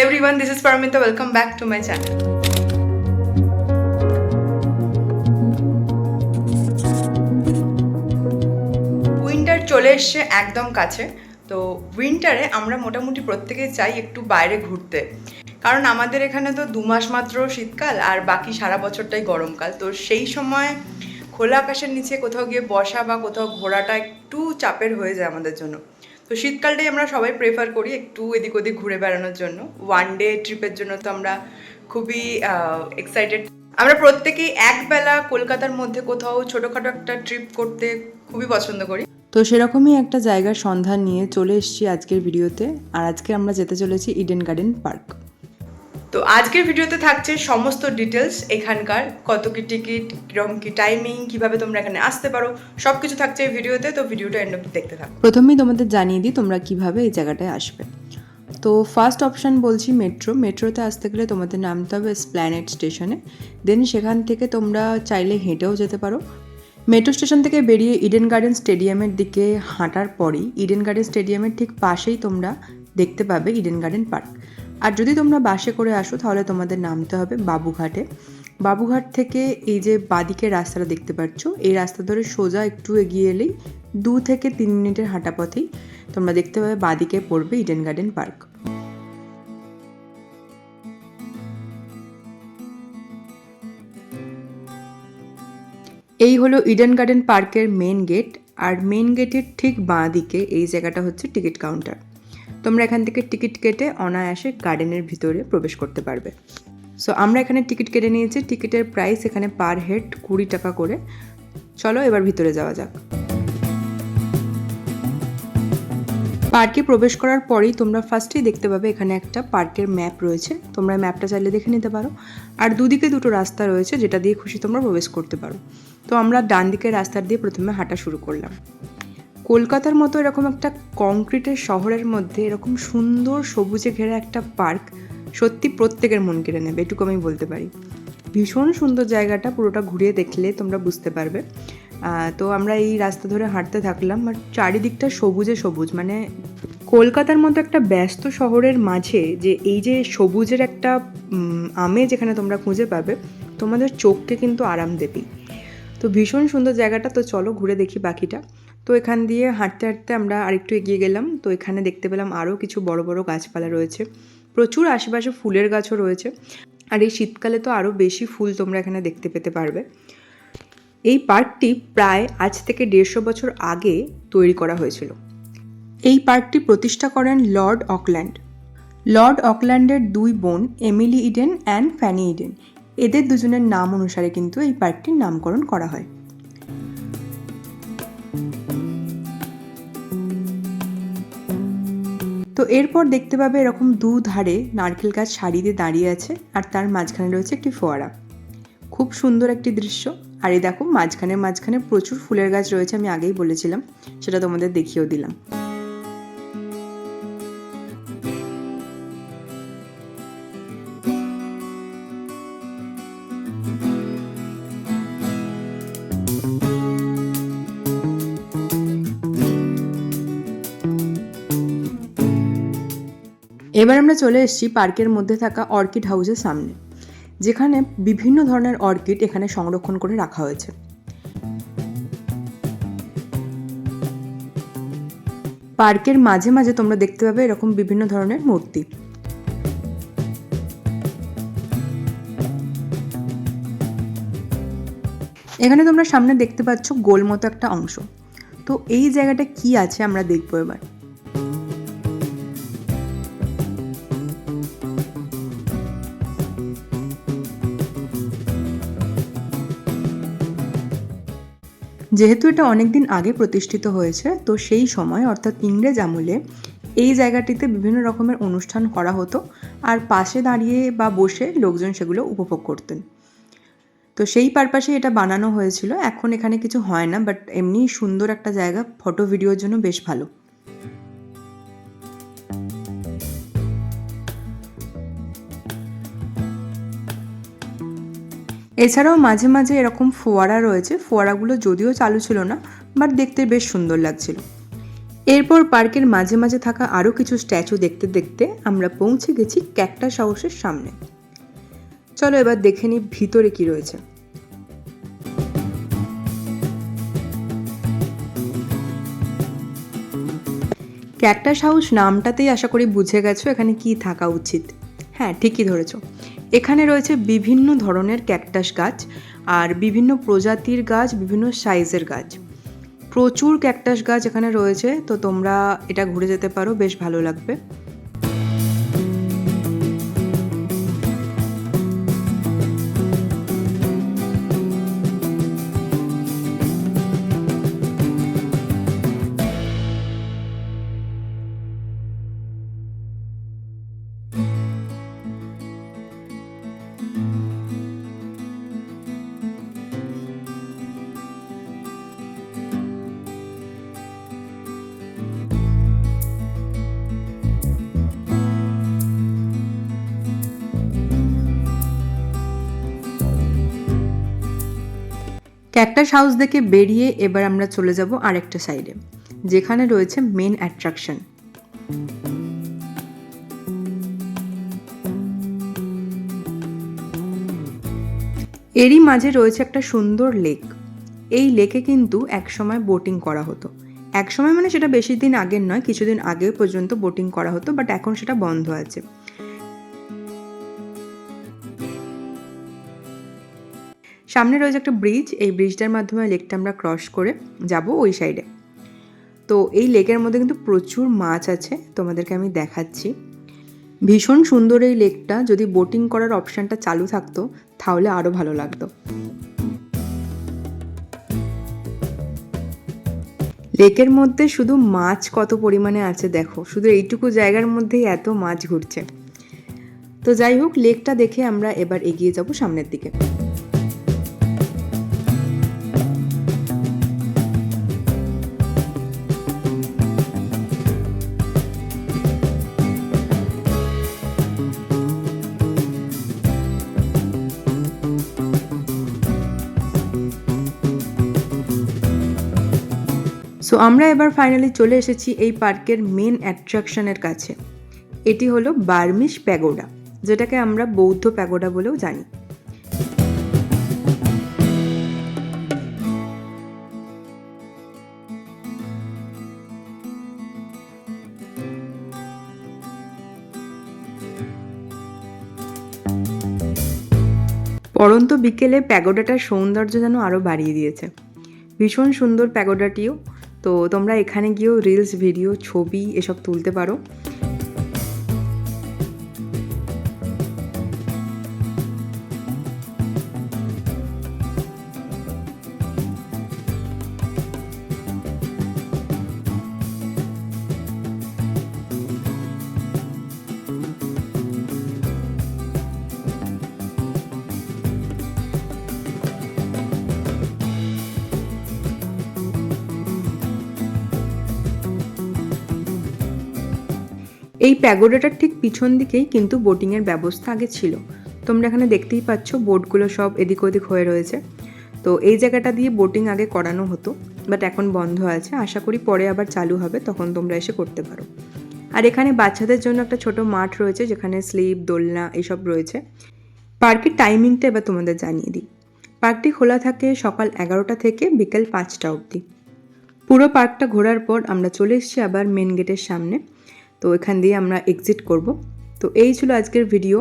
Everyone, this is Paraminta. Welcome back to my channel. Winter চলে এসছে একদম কাছে তো উইন্টারে আমরা মোটামুটি প্রত্যেকেই চাই একটু বাইরে ঘুরতে কারণ আমাদের এখানে তো দু মাস মাত্র শীতকাল আর বাকি সারা বছরটাই গরমকাল তো সেই সময় খোলা আকাশের নিচে কোথাও গিয়ে বসা বা কোথাও ঘোরাটা একটু চাপের হয়ে যায় আমাদের জন্য তো শীতকালটাই আমরা সবাই প্রেফার করি একটু এদিক ওদিক ঘুরে বেড়ানোর জন্য। ওয়ান ডে ট্রিপের জন্য তো আমরা খুবই এক্সাইটেড আমরা প্রত্যেকেই একবেলা কলকাতার মধ্যে কোথাও ছোটোখাটো একটা ট্রিপ করতে খুবই পছন্দ করি। তো সেরকমই একটা জায়গার সন্ধান নিয়ে চলে এসেছি আজকের ভিডিওতে আর আজকে আমরা যেতে চলেছি ইডেন গার্ডেন পার্ক তো আজকের ভিডিওতে থাকছে সমস্ত ডিটেলস এখানকার, কত কি টিকিট কীরকম কি টাইমিং কীভাবে তোমরা এখানে আসতে পারো সব কিছু থাকছে এই ভিডিওতে, তো ভিডিওটা এন্ড অব্দি দেখতে থাকো। প্রথমেই তোমাদের জানিয়ে দিই তোমরা কীভাবে এই জায়গাটায় আসবে। তো ফার্স্ট অপশান বলছি মেট্রো মেট্রোতে আসতে গেলে তোমাদের নামতে হবে স্প্ল্যানেট স্টেশনে দেন সেখান থেকে তোমরা চাইলে হেঁটেও যেতে পারো। মেট্রো স্টেশন থেকে বেরিয়ে ইডেন গার্ডেন স্টেডিয়ামের দিকে হাঁটার পরই ইডেন গার্ডেন স্টেডিয়ামের ঠিক পাশেই তোমরা দেখতে পাবে ইডেন গার্ডেন পার্ক আর যদি তোমরা বাসে করে আসো, তাহলে তোমাদের নামতে হবে বাবুঘাটে। বাবুঘাট থেকে এই যে বাদিকে রাস্তাটা দেখতে পাচ্ছ, এই রাস্তা ধরে সোজা একটু এগিয়ে এলেই দু থেকে তিন মিনিটের হাঁটা পথেই তোমরা দেখতে পাবে বাদিকে পড়বে ইডেন গার্ডেন পার্ক এই হলো ইডেন গার্ডেন পার্কের মেন গেট আর মেন গেটের ঠিক বাঁ দিকে এই জায়গাটা হচ্ছে টিকিট কাউন্টার তোমরা এখান থেকে টিকিট কেটে অনায়াসে গার্ডেনের ভিতরে প্রবেশ করতে পারবে। সো আমরা এখানে টিকিট কেটে নিয়েছি। টিকিটের প্রাইস এখানে পার হেড কুড়ি টাকা করে। চলো এবার ভিতরে যাওয়া যাক। পার্কে প্রবেশ করার পরেই তোমরা ফার্স্টেই দেখতে পাবে এখানে একটা পার্কের ম্যাপ রয়েছে। তোমরা ম্যাপটা চাইলে দেখে নিতে পারো। আর দুদিকে দুটো রাস্তা রয়েছে, যেটা দিয়ে খুশি তোমরা প্রবেশ করতে পারো। তো আমরা ডান দিকের রাস্তার দিয়ে প্রথমে হাঁটা শুরু করলাম। কলকাতার মতো এরকম একটা কংক্রিটের শহরের মধ্যে এরকম সুন্দর সবুজে ঘেরা একটা পার্ক সত্যি প্রত্যেকের মন কেড়ে নেবে, এটুকু আমি বলতে পারি। ভীষণ সুন্দর জায়গাটা, পুরোটা ঘুরিয়ে দেখলে তোমরা বুঝতে পারবে। তো আমরা এই রাস্তা ধরে হাঁটতে থাকলাম, আর চারিদিকটা সবুজে সবুজ মানে কলকাতার মতো একটা ব্যস্ত শহরের মাঝে যে এই যে সবুজের একটা আমেজ যেখানে তোমরা খুঁজে পাবে, তোমাদের চোখকে কিন্তু আরাম দেবেই। তো ভীষণ সুন্দর জায়গাটা, তো চলো ঘুরে দেখি বাকিটা। তো এখান দিয়ে হাঁটতে হাঁটতে আমরা আরেকটু এগিয়ে গেলাম। তো এখানে দেখতে পেলাম আরও কিছু বড় বড় গাছপালা রয়েছে। প্রচুর আশেপাশে ফুলের গাছও রয়েছে। আর এই শীতকালে তো আরও বেশি ফুল তোমরা এখানে দেখতে পেতে পারবে। এই পার্কটি প্রায় আজ থেকে দেড়শো বছর আগে তৈরি করা হয়েছিল। এই পার্কটি প্রতিষ্ঠা করেন লর্ড অকল্যান্ড। লর্ড অকল্যান্ডের দুই বোন Emily Eden and Fanny Eden. এদের দুজনের নাম অনুসারে কিন্তু এই পার্কটির নামকরণ করা হয়। তো এরপর দেখতে পাবে এরকম দু ধারে নারকেল গাছ সারি দিয়ে দাঁড়িয়ে আছে আর তার মাঝখানে রয়েছে একটি ফোয়ারা। খুব সুন্দর একটি দৃশ্য। আর এই দেখো, মাঝখানে মাঝখানে প্রচুর ফুলের গাছ রয়েছে আমি আগেই বলেছিলাম, সেটা তোমাদের দেখিয়েও দিলাম। এবার আমরা চলে এসেছি পার্কের মধ্যে থাকা অর্কিড হাউসের সামনে, যেখানে বিভিন্ন ধরনের অর্কিড এখানে সংরক্ষণ করে রাখা হয়েছে। পার্কের মাঝে মাঝে তোমরা দেখতে পাবে এরকম বিভিন্ন ধরনের মূর্তি। এখানে তোমরা সামনে দেখতে পাচ্ছ গোল মতো একটা অংশ। তো এই জায়গাটা কি আছে আমরা দেখব এবার। যেহেতু এটা অনেকদিন আগে প্রতিষ্ঠিত হয়েছে, তো সেই সময় অর্থাৎ ইংরেজ আমলে এই জায়গাটিতে বিভিন্ন রকমের অনুষ্ঠান করা হতো আর পাশে দাঁড়িয়ে বা বসে লোকজন সেগুলো উপভোগ করতেন। তো সেই পারপাসে এটা বানানো হয়েছিল। এখন এখানে কিছু হয় না বাট এমনি সুন্দর একটা জায়গা ফটো ভিডিওর জন্য বেশ ভালো। এছাড়াও মাঝে মাঝে এরকম ফোয়ারা রয়েছে। ফোয়ারাগুলো যদিও চালু ছিল না বাট দেখতে বেশ সুন্দর লাগছিল। এরপর পার্কের মাঝে মাঝে থাকা আরও কিছু স্ট্যাচু দেখতে দেখতে আমরা পৌঁছে গেছি ক্যাকটাস হাউসের সামনে। চলো এবার দেখে নিই ভিতরে কি রয়েছে। ক্যাকটাস হাউস নামটাতেই আশা করি বুঝে গেছো এখানে কি থাকা উচিত। হ্যাঁ ঠিকই ধরেছ। এখানে রয়েছে বিভিন্ন ধরনের ক্যাকটাস গাছ আর বিভিন্ন প্রজাতির গাছ, বিভিন্ন সাইজের গাছ। প্রচুর ক্যাকটাস গাছ এখানে রয়েছে, তো তোমরা এটা ঘুরে যেতে পারো, বেশ ভালো লাগবে। ক্যাকটাস হাউস থেকে বেরিয়ে এবার আমরা চলে যাব আরেকটা সাইডে যেখানে রয়েছে মেন অ্যাট্রাকশন এরই মাঝে রয়েছে একটা সুন্দর লেক এই লেকে কিন্তু একসময় বোটিং করা হতো। একসময় মানে সেটা বেশি দিন আগের নয়, কিছুদিন আগে পর্যন্ত বোটিং করা হতো বাট এখন সেটা বন্ধ আছে। সামনে রয়েছে একটা ব্রিজ এই ব্রিজটার মাধ্যমে লেকটা আমরা ক্রস করে যাব ওই সাইডে তো এই লেকের মধ্যে কিন্তু প্রচুর মাছ আছে, তোমাদেরকে আমি দেখাচ্ছি। ভীষণ সুন্দর এই লেকটা যদি বোটিং করার অপশানটা চালু থাকতো, তাহলে আরও ভালো লাগতো। লেকের মধ্যে শুধু মাছ কত পরিমাণে আছে দেখো, শুধু এইটুকু জায়গার মধ্যেই এত মাছ ঘুরছে। তো যাই হোক লেকটা দেখে আমরা এবার এগিয়ে যাব সামনের দিকে। সো আমরা এবার ফাইনালি চলে এসেছি এই পার্কের মেন অ্যাট্রাকশনের কাছে। এটি হলো বার্মিশ প্যাগোডা যেটাকে আমরা বৌদ্ধ প্যাগোডা বলেও জানি। পরন্ত বিকেলে প্যাগোডাটার সৌন্দর্য যেন আরও বাড়িয়ে দিয়েছে। ভীষণ সুন্দর প্যাগোডাটিও তো তোমরা এখানে গিয়েও রিলস ভিডিও ছবি এসব তুলতে পারো। এই প্যাগোডাটার ঠিক পিছন দিকেই কিন্তু বোটিংয়ের ব্যবস্থা আগে ছিল। তোমরা এখানে দেখতেই পাচ্ছ বোটগুলো সব এদিক ওদিক হয়ে রয়েছে। তো এই জায়গাটা দিয়ে বোটিং আগে করানো হতো, বাট এখন বন্ধ আছে। আশা করি পরে আবার চালু হবে, তখন তোমরা এসে করতে পারো। আর এখানে বাচ্চাদের জন্য একটা ছোট মাঠ রয়েছে, যেখানে স্লিপ, দোলনা এসব রয়েছে। পার্কের টাইমিংটা এবার তোমাদের জানিয়ে দিই। পার্কটি খোলা থাকে সকাল এগারোটা থেকে বিকেল পাঁচটা অবধি। পুরো পার্কটা ঘোরার পর আমরা চলে এসেছি আবার মেন গেটের সামনে। তো এখান দিয়ে আমরা এক্সিট করব। তো এই ছিল আজকের ভিডিও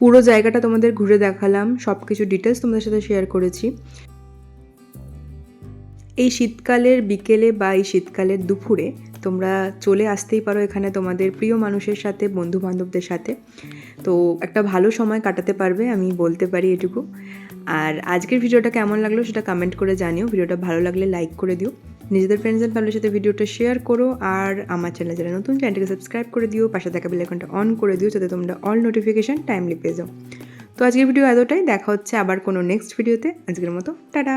পুরো জায়গাটা তোমাদের ঘুরে দেখালাম সব কিছু ডিটেলস তোমাদের সাথে শেয়ার করেছি। এই শীতকালের বিকেলে বা এই শীতকালের দুপুরে তোমরা চলে আসতেই পারো এখানে তোমাদের প্রিয় মানুষের সাথে বন্ধু বান্ধবদের সাথে। তো একটা ভালো সময় কাটাতে পারবে, আমি বলতে পারি এটুকু। আর আজকের ভিডিওটা কেমন লাগল সেটা কমেন্ট করে জানিও। ভিডিওটা ভালো লাগলে লাইক করে দিও। নিজেদের ফ্রেন্ডস অ্যান্ড ফ্যামিলির সাথে ভিডিওটা শেয়ার করো আর আমার চ্যানেল যারা নতুন চ্যানেলটাকে সাবস্ক্রাইব করে দিও, পাশে থাকা বেল আইকনটা অন করে দিও যাতে তোমরা অল নোটিফিকেশান টাইমলি পেয়ে যাও। তো আজকের ভিডিও এতটাই, দেখা হচ্ছে আবার কোনো নেক্সট ভিডিওতে আজকের মতো, টাটা!